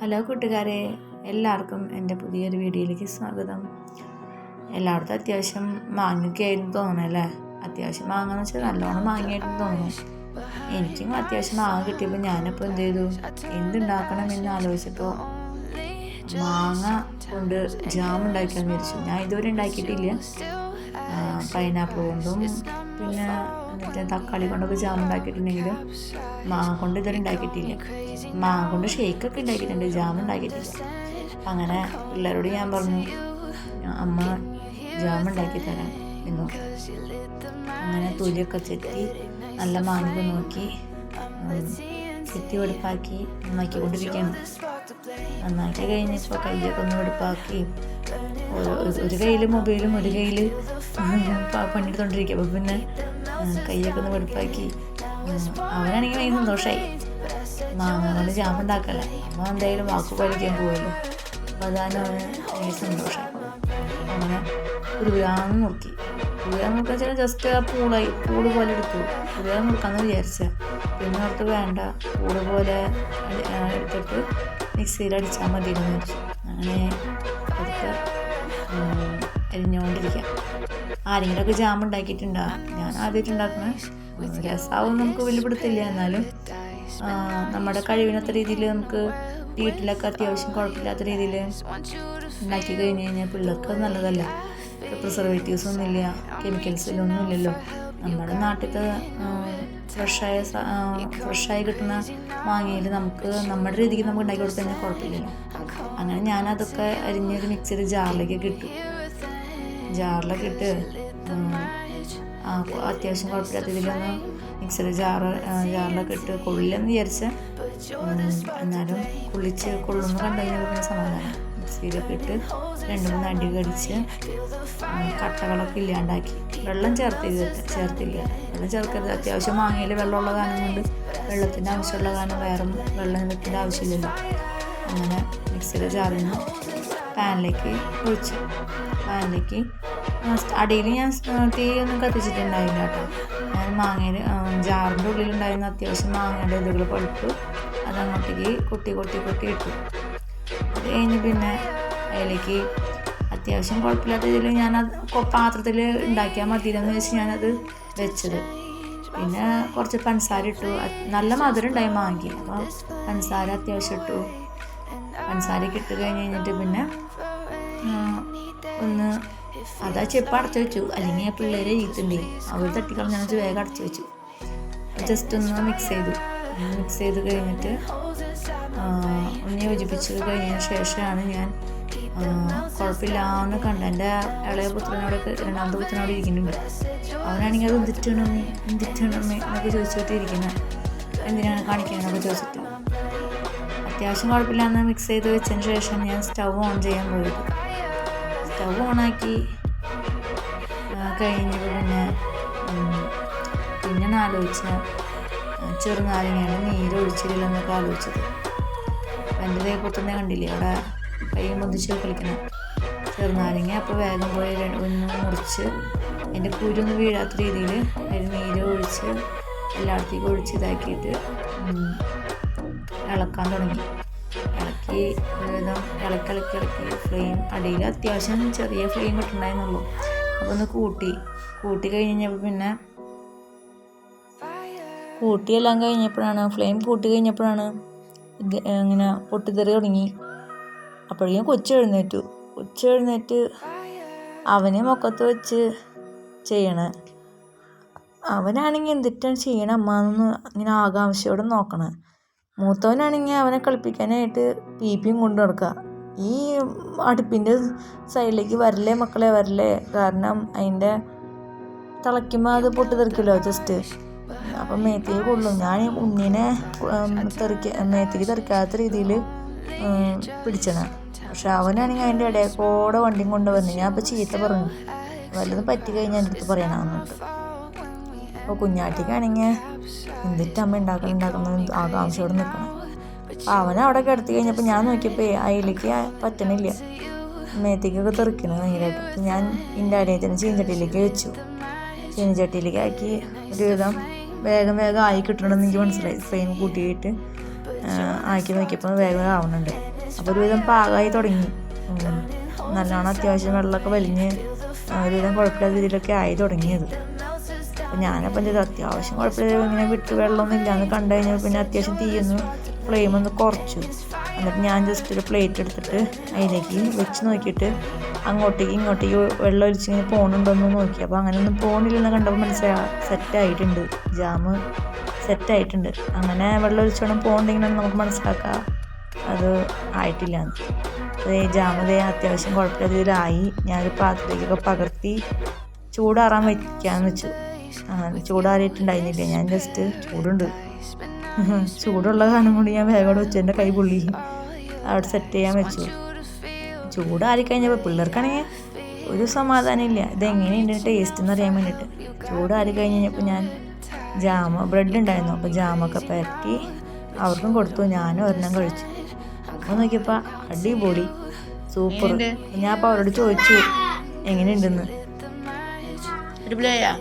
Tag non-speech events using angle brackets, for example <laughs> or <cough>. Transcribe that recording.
Hello കൂട്ടുകാരെ എല്ലാവർക്കും എന്റെ പുതിയൊരു വീഡിയോയിലേക്ക് സ്വാഗതം. എല്ലായിടത്തും അത്യാവശ്യം മാങ്ങയൊക്കെ തോന്നുന്നു അല്ലേ? അത്യാവശ്യം മാങ്ങ എന്ന് വെച്ചാൽ നല്ലോണം മാങ്ങയായിട്ട് തോന്നുന്നു. എനിക്കും അത്യാവശ്യം മാങ്ങ കിട്ടിയപ്പോൾ ഞാനിപ്പോൾ എന്ത് ചെയ്തു? എന്തുണ്ടാക്കണം എന്ന് ആലോചിച്ചപ്പോൾ മാങ്ങ കൊണ്ട് ജാം ഉണ്ടാക്കിയെന്ന് വിചാരിച്ചു. ഞാൻ ഇതുവരെ ഉണ്ടാക്കിയിട്ടില്ല. പൈനാപ്പിൾ കൊണ്ടും പിന്നെ മറ്റേ തക്കാളി കൊണ്ടൊക്കെ ജാം ഉണ്ടാക്കിയിട്ടുണ്ടെങ്കിലും മാങ്ങ കൊണ്ട് ഇതുവരെ ഉണ്ടാക്കിയിട്ടില്ല. മാങ്ങ കൊണ്ട് ഷേക്കൊക്കെ ഉണ്ടാക്കിയിട്ടുണ്ട്. ജാം ഉണ്ടാക്കിയിട്ടില്ല. അപ്പം അങ്ങനെ പിള്ളേരോട് ഞാൻ പറഞ്ഞു അമ്മ ജാം ഉണ്ടാക്കി തരാം എന്ന് അങ്ങനെ തൊലിയൊക്കെ ചെത്തി നല്ല മാങ്ങ നോക്കി ചെത്തി വെടുപ്പാക്കി നന്നാക്കിക്കൊണ്ടിരിക്കുകയാണ്. നന്നാക്കി കഴിഞ്ഞപ്പോൾ കയ്യൊക്കെ ഒന്ന് വെടുപ്പാക്കി ഒരു കയ്യിൽ മൊബൈലും ഒരു കയ്യിൽ പണിയെടുത്തോണ്ടിരിക്കുക. അപ്പം പിന്നെ കയ്യൊക്കെ ഒന്ന് വെടുപ്പാക്കി അവനാണെങ്കിൽ ഭയങ്കര സന്തോഷമായി മാങ്ങ കൊണ്ട് ജാമ്പ് ഉണ്ടാക്കല്ലേ അമ്മ എന്തായാലും വാക്ക് പാലിക്കാൻ പോകുമല്ലോ അപ്പം അതാണ് അവന് ഭയങ്കര സന്തോഷം. അങ്ങനെ ഉരുവാന്ന് നോക്കി. ഉരുവാൻ നോക്കാൻ വെച്ചാൽ ജസ്റ്റ് ആ പൂളായി പൂൾ പോലെ എടുത്തു. ഉരുവാൻ നോക്കാമെന്ന് വിചാരിച്ച പിന്നെ അവർക്ക് വേണ്ട പൂൾ പോലെ എടുത്തിട്ട് മിക്സിയിൽ അടിച്ചാൽ മതി എന്ന് വെച്ചു അങ്ങനെ അതൊക്കെ എരിഞ്ഞുകൊണ്ടിരിക്കാം ആരെങ്കിലുമൊക്കെ ജാം ഉണ്ടാക്കിയിട്ടുണ്ടാകും ഞാൻ ആദ്യമായിട്ട് ഉണ്ടാക്കണ. രസമാവും നമുക്ക് വലിയ എന്നാലും. നമ്മുടെ കഴിവിനൊത്ത രീതിയിൽ നമുക്ക് വീട്ടിലൊക്കെ അത്യാവശ്യം കുഴപ്പമില്ലാത്ത രീതിയിൽ ഉണ്ടാക്കി കഴിഞ്ഞ് കഴിഞ്ഞാൽ പിള്ളേർക്ക് നല്ലതല്ല. പ്രിസർവേറ്റീവ്സ് ഒന്നുമില്ല കെമിക്കൽസിലൊന്നും ഇല്ലല്ലോ നമ്മുടെ നാട്ടിലത്തെ ഫ്രഷായ ഫ്രഷായി കിട്ടുന്ന മാങ്ങയിൽ നമുക്ക് നമ്മുടെ രീതിക്ക് നമുക്ക് ഉണ്ടാക്കി കൊടുത്തു കഴിഞ്ഞാൽ കുഴപ്പമില്ലല്ലോ. അങ്ങനെ ഞാനതൊക്കെ അരിഞ്ഞൊരു മിക്സിയുടെ ജാറിലേക്ക് കിട്ടും ജാറിലൊക്കെ ഇട്ട് അത്യാവശ്യം കുഴപ്പമില്ലാത്ത ഇതിലൊന്ന് മിക്സിയുടെ ജാറ് ജാറിലൊക്കെ ഇട്ട് കൊള്ളില്ലെന്ന് വിചാരിച്ച എന്നാലും കുളിച്ച് കൊള്ളുന്ന കണ്ടു സമാധാനം. മിക്സിയിലൊക്കെ ഇട്ട് രണ്ട് മൂന്ന് അടി കടിച്ച് കട്ടകളൊക്കെ ഇല്ലാണ്ടാക്കി. വെള്ളം ചേർത്തില്ല ചേർത്തില്ല. വെള്ളം ചേർക്കരുത്. അത്യാവശ്യം മാങ്ങയിൽ വെള്ളമുള്ള കാരണം കൊണ്ട് വെള്ളത്തിന്റെ ആവശ്യമുള്ള കാരണം വേറെ വെള്ളം വെക്കേണ്ട ആവശ്യമില്ലല്ലോ. അങ്ങനെ മിക്സിയുടെ ജാറിൽ നിന്ന് പാനിലേക്ക് ഒഴിച്ചു പാനിലേക്ക് അടിയിൽ ഞാൻ തീ ഒന്നും കത്തിച്ചിട്ടുണ്ടായില്ല കേട്ടോ. ഞാൻ മാങ്ങയിൽ ജാറിന്റെ ഉള്ളിലുണ്ടായിരുന്ന അത്യാവശ്യം മാങ്ങയുടെ ഇതുകൾ പഴുത്തു അതങ്ങോട്ടേക്ക് കൊട്ടി കൊട്ടി കൊട്ടി ഇട്ടു. അത് കഴിഞ്ഞ് പിന്നെ അതിലേക്ക് അത്യാവശ്യം കുഴപ്പമില്ലാത്ത ഇതിൽ ഞാനത് പാത്രത്തിൽ ഉണ്ടാക്കിയാൽ മതിയെന്ന് വെച്ച് ഞാനത് വെച്ചത്. പിന്നെ കുറച്ച് പഞ്ചസാര ഇട്ടു. നല്ല മധുരം ഉണ്ടായി മാങ്ങി അപ്പോൾ പഞ്ചസാര അത്യാവശ്യം ഇട്ടു. പഞ്ചസാരയൊക്കെ ഇട്ട് കഴിഞ്ഞ് കഴിഞ്ഞിട്ട് പിന്നെ ഒന്ന് അതാ ചെപ്പ് അടച്ചു വെച്ചു. അല്ലെങ്കിൽ പിള്ളേരെ ഇരിക്കുന്നുണ്ട് അവർ തട്ടിക്കളഞ്ഞാൽ വേഗം അടച്ചു വെച്ചു. ജസ്റ്റ് ഒന്ന് മിക്സ് ചെയ്തു. മിക്സ് ചെയ്ത് കഴിഞ്ഞിട്ട് ഒന്ന് യോജിപ്പിച്ചത് കഴിഞ്ഞ ശേഷമാണ് ഞാൻ കുഴപ്പമില്ലാന്ന് കണ്ട എന്റെ ഇളയ പുത്രനോടൊക്കെ രണ്ടാമത്തെ പുത്രനോട് ഇരിക്കുന്നുണ്ട്. അവനാണെങ്കിൽ അത് എന്തിട്ടണമേ എന്തിട്ടാണ് എന്നൊക്കെ ചോദിച്ചിട്ട് ഇരിക്കുന്നത് എന്തിനാണ് കാണിക്കാനൊക്കെ ചോദിച്ചിട്ട്. അത്യാവശ്യം കുഴപ്പമില്ലാന്ന് മിക്സ് ചെയ്ത് വെച്ചതിന് ശേഷം ഞാൻ സ്റ്റൗ ഓൺ ചെയ്യാൻ പോയത്. സ്റ്റൗ ഓണാക്കി. കഴിഞ്ഞത് പിന്നെ പിന്നെ ആലോചിച്ച. ചെറുനാരങ്ങയാണ് നീരൊഴിച്ചില്ലെന്നൊക്കെ ആലോചിച്ചത്. എന്റെ ദേ തന്നെ കണ്ടില്ലേ? അവിടെ കൈ മുതിച്ച് കളിക്കണം. ചെറുനാരങ്ങ അപ്പോൾ വേഗം പോയി ഒന്ന് മുറിച്ച് അതിന്റെ കുരുന്ന് വീഴാത്ത രീതിയിൽ അതിൽ നീര് ഒഴിച്ച് എല്ലായിടത്തേക്കും ഒഴിച്ച് ഇതാക്കിയിട്ട് ഇളക്കാൻ തുടങ്ങി. ഇളക്കി ഒരുവിധം ഇളക്കി ഇളക്കി ഇളക്കി. ഫ്ലെയിം അടിയിൽ അത്യാവശ്യം ചെറിയ ഫ്ലെയിം ഇട്ടുണ്ടായിരുന്നുള്ളൂ അപ്പോൾ ഒന്ന് കൂട്ടി. കൂട്ടി കഴിഞ്ഞപ്പോൾ പിന്നെ കൂട്ടിയെല്ലാം കഴിഞ്ഞപ്പോഴാണ് ഫ്ലെയിം കൂട്ടി കഴിഞ്ഞപ്പോഴാണ് ഇങ്ങനെ പൊട്ടിത്തെറി തുടങ്ങി. അപ്പോഴേക്കും കൊച്ചു എഴുന്നേറ്റു. കൊച്ചു എഴുന്നേറ്റ് അവനെ മുഖത്ത് വെച്ച് ചെയ്യണ. അവനാണെങ്കിൽ എന്തിട്ടാണ് ചെയ്യണം അമ്മ എന്നൊന്ന് ഇങ്ങനെ ആകാംക്ഷയോടെ നോക്കണേ. മൂത്തവനാണെങ്കിൽ അവനെ കളിപ്പിക്കാനായിട്ട് പി പിയും കൊണ്ട് നടക്കുക. ഈ അടുപ്പിന്റെ സൈഡിലേക്ക് വരല്ലേ മക്കളെ വരല്ലേ? കാരണം അതിന്റെ തിളയ്ക്കുമ്പോൾ അത് പൊട്ടി തെറിക്കല്ലോ ജസ്റ്റ് അപ്പം മേത്തേക്ക് കൊള്ളും. ഞാൻ ഉണ്ണിനെ തെറിക്ക മേത്തേക്ക് തെറിക്കാത്ത രീതിയിൽ പിടിച്ചതാണ് പക്ഷെ അവനാണെങ്കിൽ അതിന്റെ ഇടയിൽ കൂടെ വണ്ടിയും കൊണ്ടുവന്ന് ഞാൻ അപ്പോൾ ചീത്ത പറഞ്ഞു. വല്ലതും പറ്റി കഴിഞ്ഞാൽ എന്റെ അടുത്ത് പറയാനാവുന്നുണ്ട് അപ്പോൾ കുഞ്ഞാട്ടിക്കാണെങ്കിൽ എന്തിട്ട് അമ്മ ഉണ്ടാക്കണം ആകാംക്ഷയോടെ നിൽക്കണം. അപ്പം അവൻ അവിടെ കിടത്തി കഴിഞ്ഞപ്പോൾ ഞാൻ നോക്കിയപ്പോൾ അതിലേക്ക് പറ്റണില്ല. മേത്തേക്കൊക്കെ തെറിക്കണം ഭയങ്കരമായിട്ട് അപ്പം ഞാൻ എന്റെ അടിയത്തിന് ചീഞ്ചട്ടിയിലേക്ക് വെച്ചു. ചീനച്ചട്ടിയിലേക്ക് ആക്കി ഒരുവിധം വേഗം വേഗം ആയി കിട്ടണമെന്ന് എനിക്ക് മനസ്സിലായി. ഫ്രെയിം കൂട്ടിയിട്ട് ആക്കി നോക്കിയപ്പോൾ വേഗം ആവുന്നുണ്ട് അപ്പോൾ ഒരുവിധം പാകമായി തുടങ്ങി. നല്ലോണം അത്യാവശ്യം വെള്ളമൊക്കെ വലിഞ്ഞ് ഒരുവിധം കുഴപ്പമില്ലാത്ത രീതിയിലൊക്കെ ആയി തുടങ്ങിയത്. അപ്പം ഞാനപ്പം ചെയ്തു? അത്യാവശ്യം കുഴപ്പമില്ല. ഇങ്ങനെ വിട്ട് വെള്ളമൊന്നും ഇല്ലാന്ന് കണ്ടു കഴിഞ്ഞാൽ പിന്നെ അത്യാവശ്യം തീയൊന്ന് ഫ്ലെയിം ഒന്ന് കുറച്ചു. എന്നിട്ട് ഞാൻ ജസ്റ്റ് ഒരു പ്ലേറ്റ് എടുത്തിട്ട് അതിലേക്ക് വെച്ച് നോക്കിയിട്ട് അങ്ങോട്ടേക്ക് ഇങ്ങോട്ടേക്ക് വെള്ളം ഒലിച്ചിങ്ങനെ പോകണുണ്ടോയെന്ന് നോക്കി. അപ്പോൾ അങ്ങനെയൊന്നും പോകണില്ലെന്ന് കണ്ടപ്പോൾ മനസ്സിലായി സെറ്റായിട്ടുണ്ട് ജാമ് സെറ്റായിട്ടുണ്ട് അങ്ങനെ വെള്ളം ഒലിച്ചോണം പോകണ്ടെങ്കിൽ നമുക്ക് മനസ്സിലാക്കാം. അത് ആയിട്ടില്ല അത് ജാമ് ദേ അത്യാവശ്യം കുഴപ്പമില്ല. രീതിയിലായി ഞാനൊരു പാത്രത്തിലേക്കൊക്കെ പകർത്തി ചൂടാറാൻ വയ്ക്കാമെന്ന് വെച്ചു. ചൂടാറിയിട്ടുണ്ടായിരുന്നില്ല? ഞാൻ ജസ്റ്റ് ചൂടുണ്ട്. <laughs> ചൂടുള്ള കാരണം കൊണ്ട് ഞാൻ വേഗം വെച്ചു എന്റെ കൈ പുള്ളി. അവിടെ സെറ്റ് ചെയ്യാൻ വെച്ചു. ചൂടാറി കഴിഞ്ഞപ്പോൾ പിള്ളേർക്കാണെങ്കിൽ ഒരു സമാധാനം ഇല്ല. ഇതെങ്ങനെയുണ്ട് ടേസ്റ്റ് എന്ന് അറിയാൻ വേണ്ടിയിട്ട് ചൂടാറി കഴിഞ്ഞ് കഴിഞ്ഞപ്പോൾ ഞാൻ ജാമ ബ്രെഡ് ഉണ്ടായിരുന്നു. അപ്പോൾ ജാമൊക്കെ പരട്ടി അവർക്കും കൊടുത്തു. ഞാനും ഒരെണ്ണം കഴിച്ചു. അപ്പോൾ നോക്കിയപ്പോൾ അടിപൊളി. സൂപ്പർ. ഞാൻ അപ്പോൾ അവരോട് ചോദിച്ചു. എങ്ങനെയുണ്ടെന്ന്. അടിപൊളിയായാ?